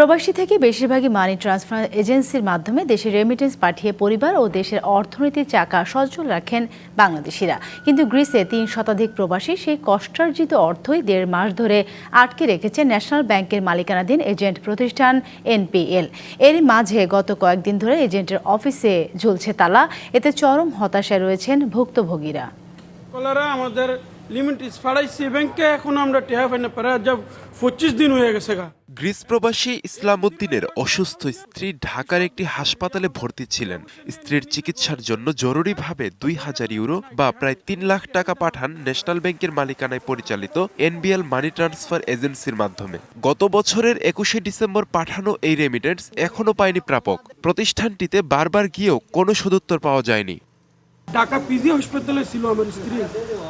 প্রবাসী থেকে বেশিরভাগই মানি ট্রান্সফার এজেন্সির মাধ্যমে দেশে রেমিটেন্স পাঠিয়ে পরিবার ও দেশের অর্থনীতির চাকা সচল রাখেন বাংলাদেশিরা। কিন্তু গ্রিসে তিন শতাধিক প্রবাসী সেই কষ্টার্জিত অর্থই দেড় মাস ধরে আটকে রেখেছে ন্যাশনাল ব্যাংকের মালিকানাধীন এজেন্ট প্রতিষ্ঠান এনপিএল। এরই মাঝে গত কয়েকদিন ধরে এজেন্টের অফিসে ঝুলছে তালা, এতে চরম হতাশায় রয়েছেন ভুক্তভোগীরা। আমাদের লিমিট ফাড়াইছি ব্যাংকে এখন আমরা টেহা পাই না পারে যা পঁচিশ দিন হয়ে গেছে গা। গ্রিস প্রবাসী ইসলাম উদ্দিনের অসুস্থ স্ত্রী ঢাকার একটি হাসপাতালে ভর্তি ছিলেন। স্ত্রীর চিকিৎসার জন্য জরুরিভাবে দুই হাজার ইউরো বা প্রায় তিন লাখ টাকা পাঠান ন্যাশনাল ব্যাংকের মালিকানায় পরিচালিত এনবিএল মানি ট্রান্সফার এজেন্সির মাধ্যমে। গত বছরের একুশে ডিসেম্বর পাঠানো এই রেমিটেন্স এখনও পায়নি প্রাপক। প্রতিষ্ঠানটিতে বারবার গিয়েও কোনো সদুত্তর পাওয়া যায়নি। ঢাকা পিজি হসপিটালে ছিল আমার স্ত্রী।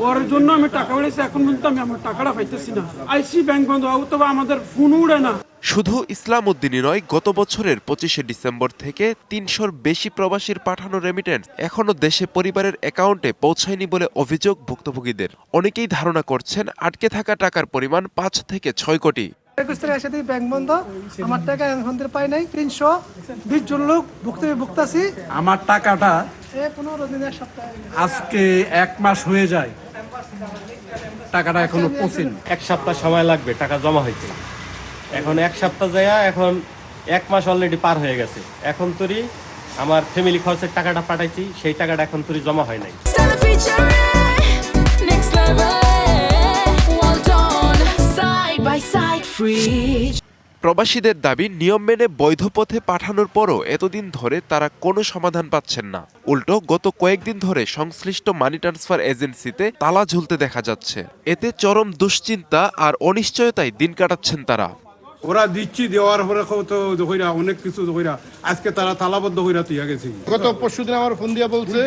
ওর জন্য আমি টাকা উড়েছি এখন পর্যন্ত আমি আমার টাকাটা পাইতেছি না। আইসি ব্যাংক বন্ধ অথবা আমাদের ফোন উড়ে না। শুধু ইসলাম উদ্দিনই নয় গত বছরের পঁচিশে ডিসেম্বর থেকে তিনশোর বেশি প্রবাসীর পাঠানো রেমিটেন্স এখনও দেশে পরিবারের অ্যাকাউন্টে পৌঁছায়নি বলে অভিযোগ ভুক্তভোগীদের। অনেকেই ধারণা করছেন আটকে থাকা টাকার পরিমাণ পাঁচ থেকে ছয় কোটি। একুশ তারিখ একসাথে ব্যাংক বন্ধ আমার টাকা এখন পাই নাই তিনশো বিশ জন লোক ভুক্তি ভুক্তাছি আমার টাকাটা আজকে এক মাস হয়ে যায়। টাকাটা এখনও পৌঁছেনি এক সপ্তাহ সময় লাগবে টাকা জমা হইতে। এখন এক সপ্তাহ যায় এখন এক মাস অলরেডি পার হয়ে গেছে। এখন তোরই আমার ফ্যামিলি খরচের টাকাটা পাঠাইছি সেই টাকাটা এখন তোরই জমা হয় নাই। Stella next level. Well done, side by side, free. প্রবাসীদের দাবি নিয়ম মেনে বৈধ পথে পাঠানোর পরও এতদিন ধরে তারা কোনো সমাধান পাচ্ছেন না। উল্টো গত কয়েকদিন ধরে সংশ্লিষ্ট মানি ট্রান্সফার এজেন্সিতে তালা ঝুলতে দেখা যাচ্ছে। এতে চরম দুশ্চিন্তা আর অনিশ্চয়তায় দিন কাটাচ্ছেন তারা। ওরা দিচ্ছি দেওয়ার পরে তো হইরা অনেক কিছু হইরা আজকে তারা তালাবদ্ধ হইরা তুইয়া গেছি। গত পরশু দিন আমার ফোন দিয়া বলছে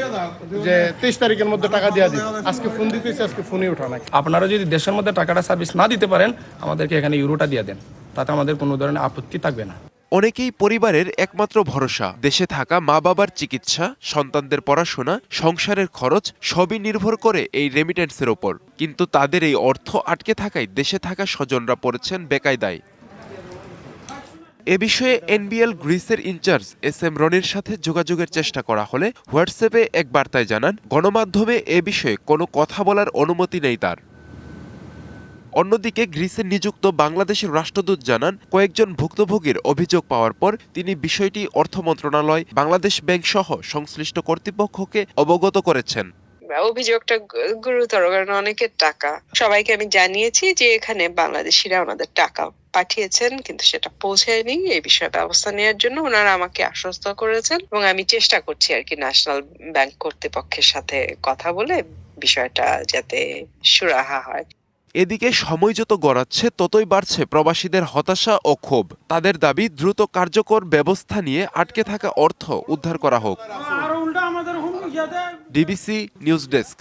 যে তেইশ তারিখের মধ্যে টাকা দিয়া দিবে আজকে ফোন দিতেছে আজকে ফোনই ওঠা না আপনারা যদি দেশের মধ্যে টাকাটা সার্ভিস না দিতে পারেন আমাদেরকে এখানে ইউরোটা দিয়ে দেন। তাতে আমাদের কোনো ধরনের আপত্তি থাকবে না। অনেকেই পরিবারের একমাত্র ভরসা, দেশে থাকা মা বাবার চিকিৎসা, সন্তানদের পড়াশোনা, সংসারের খরচ সবই নির্ভর করে এই রেমিটেন্সের ওপর। কিন্তু তাদের এই অর্থ আটকে থাকায় দেশে থাকা স্বজনরা পড়েছেন বেকায়দায়। এ বিষয়ে এনবিএল গ্রিসের ইনচার্জ এস এম রনির সাথে যোগাযোগের চেষ্টা করা হলে হোয়াটসঅ্যাপে এক বার্তায় জানান, গণমাধ্যমে এ বিষয়ে কোনো কথা বলার অনুমতি নেই তার। অন্যদিকে গ্রিসে নিযুক্ত বাংলাদেশের রাষ্ট্রদূত জানান, কয়েকজন ভুক্তভোগীর অভিযোগ পাওয়ার পর তিনি বিষয়টি অর্থ মন্ত্রণালয়, বাংলাদেশ ব্যাংক সহ সংশ্লিষ্ট কর্তৃপক্ষকে অবগত করেছেন। অভিযোগটা গুরুতর, কারণ অনেকের টাকা। সবাইকে আমি জানিয়েছি যে এখানে বাংলাদেশিরা ওনাদের টাকা পাঠিয়েছেন, কিন্তু সেটা পৌঁছায়নি। এই বিষয়ে ব্যবস্থা নেওয়ার জন্য ওনারা আমাকে আশ্বস্ত করেছেন এবং আমি চেষ্টা করছি আর কি ন্যাশনাল ব্যাংক কর্তৃপক্ষের সাথে কথা বলে বিষয়টা যাতে সুরাহা হয়। এদিকে সময় যত গড়াচ্ছে ততই বাড়ছে প্রবাসীদের হতাশা ও ক্ষোভ। তাদের দাবি দ্রুত কার্যকর ব্যবস্থা নিয়ে আটকে থাকা অর্থ উদ্ধার করা হোক। DBC news desk.